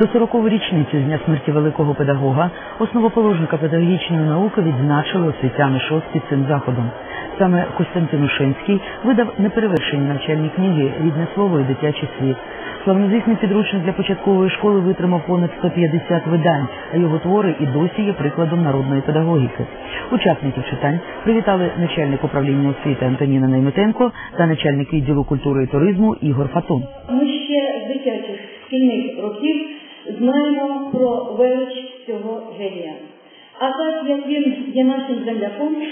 До 40-ту річницю з дня смерті великого педагога, основоположника педагогічної науки відзначили освітяни шостки цим заходом. Саме Костянтин Ушинський видав неперевершені навчальні книги «Рідне слово» і «Дитячий світ». Славнозвісний підручник для початкової школи витримав понад 150 видань, а його твори і досі є прикладом народної педагогіки. Учасників читань привітали начальник управління освіти Антоніна Найметенко та начальник відділу культури і туризму Ігор Фатун. Ми ще з дитячих шкільних років знаємо про велич цього генія. А так як він є нашим земляком,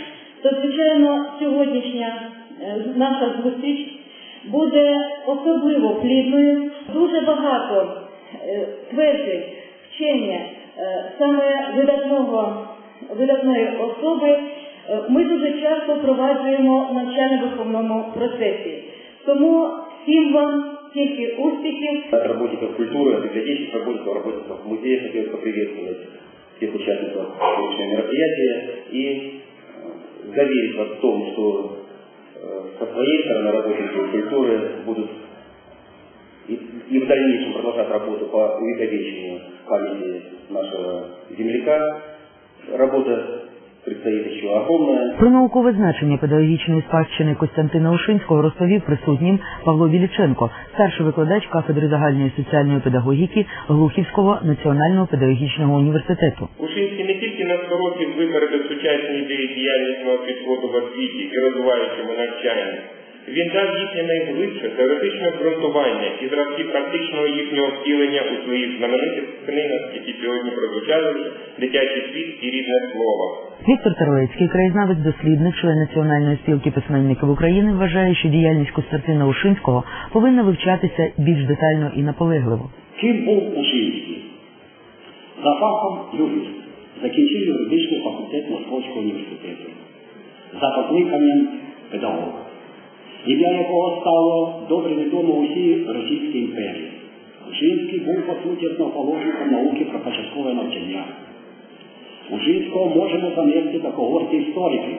то звичайно сьогоднішня е, наша зустріч буде особливо плідною. Дуже багато е, тверджень, вчення е, саме видатного видатної особи ми дуже часто впроваджуємо в навчально-виховному процесі. Тому всім вам тільки успіхів. От работников культуры, от библиотечных работников, работников музея хотелось поприветствовать всех участников сегодняшнего мероприятия и э, заверить вас в том, что э, со своей стороны работники культуры будут и, и в дальнейшем продолжать работу по увековечению памяти нашего земляка. Работа предстоит еще огромная. Про наукове значення педагогічної спадщини Костянтина Ушинського розповів присутнім Павло Біліченко, старший викладач кафедри загальної соціальної педагогіки Глухівського національного педагогічного університету. Ушинський не тільки на 100 років випередив сучасні ідеї діяльнісного підходу в освіті і розвиваючому навчанні. Він дав їхнє найглибше теоретичне обґрунтування і зразки практичного їхнього втілення у своїх знаменитих книгах, які сьогодні прозвучали вже «Дитячий світ» і «Рідне слово». Віктор Терлецький, краєзнавець дослідник, член Національної спілки письменників України, вважає, що діяльність Костянтина Ушинського повинна вивчатися більш детально і наполегливо. Ким був Ушинський? За фахом юрист. Закінчив юридичний факультет Московського університету. За покликанням педагог. Ім'я якого стало добре відомо усій Російській імперії. Ушинський був по суті основоположником науки про початкове навчання. Ушинського можемо занести до когорти істориків.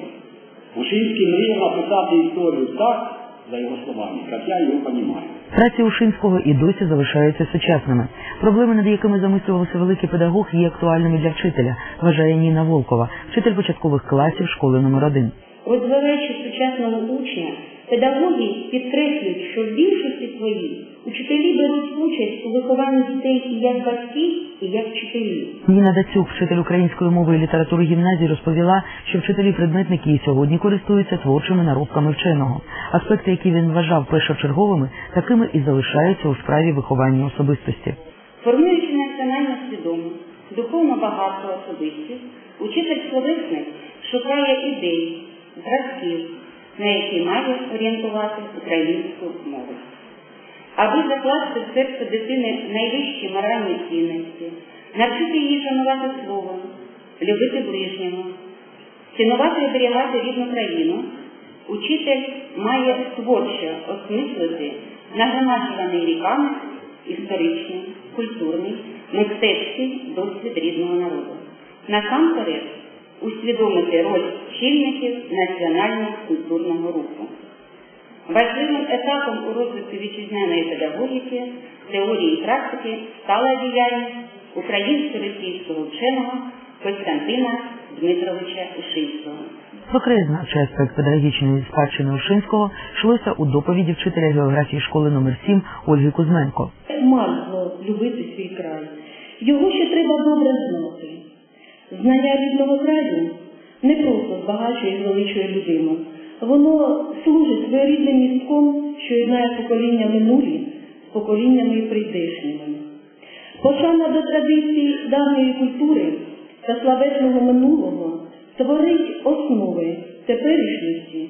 Ушинський мріяв написати історію так, за його словами, як я його розумію. Праці Ушинського і досі залишаються сучасними. Проблеми, над якими замислювався великий педагог, є актуальними для вчителя, вважає Ніна Волкова, вчитель початкових класів школи номер 1 Розвиваючи сучасного учня, педагоги підкреслюють, що в більшості своїй учителі беруть участь у вихованні дітей і як батьки, і як вчителі. Ніна Дацюк, вчитель української мови і літератури гімназії, розповіла, що вчителі-предметники і сьогодні користуються творчими наробками вченого. Аспекти, які він вважав першочерговими, такими і залишаються у справі виховання особистості. Формуючи національно свідому, духовно багату особистість, учитель-словесник шукає ідей, зразків, на які має орієнтувати українську мову. Аби закласти в серце дитини найвищі моральні цінності, навчити її шанувати слово, любити ближнього, цінувати і оберігати рідну країну, учитель має творчо осмислити нагромаджуваний ріками історичний, культурний, мистецький досвід рідного народу. Насамперед усвідомити роль чинників національно-культурного руху. Важливим етапом у розвитку вітчизняної педагогіки, теорії і практики стала діяльність українсько-російського вченого Костянтина Дмитровича Ушинського. Окрезнавчий аспект педагогічної спадщини Ушинського йшлося у доповіді вчителя географії школи номер 7 Ольги Кузьменко. Марно любити свій край. Його ще треба добре знати. Знання рідного краю не просто збагачує і звеличує людину. Воно служить своєрідним містком, що єднає покоління минулі з поколіннями прийдешніми. Пошана до традицій давньої культури та славетного минулого творить основи теперішності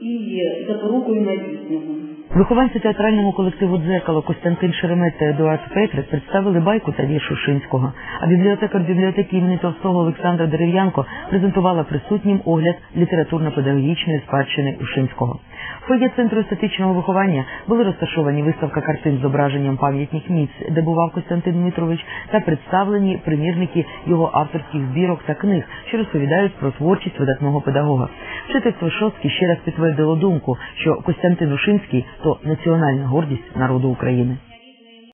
і запорукою майбутнього. Вихованці театрального колективу «Дзеркало» Костянтин Шеремет та Едуард Петрик представили байку та вірш Ушинського, а бібліотекар бібліотеки імені Товстого Олександра Дерев'янко презентувала присутнім огляд літературно-педагогічної спадщини Ушинського. В фойє центру естетичного виховання були розташовані виставка картин з зображенням пам'ятних місць, де бував Костянтин Дмитрович, та представлені примірники його авторських збірок та книг, що розповідають про творчість видатного педагога. Вчительство Вишовський ще раз підтвердило думку, що Костянтин Ушинський – то національна гордість народу України.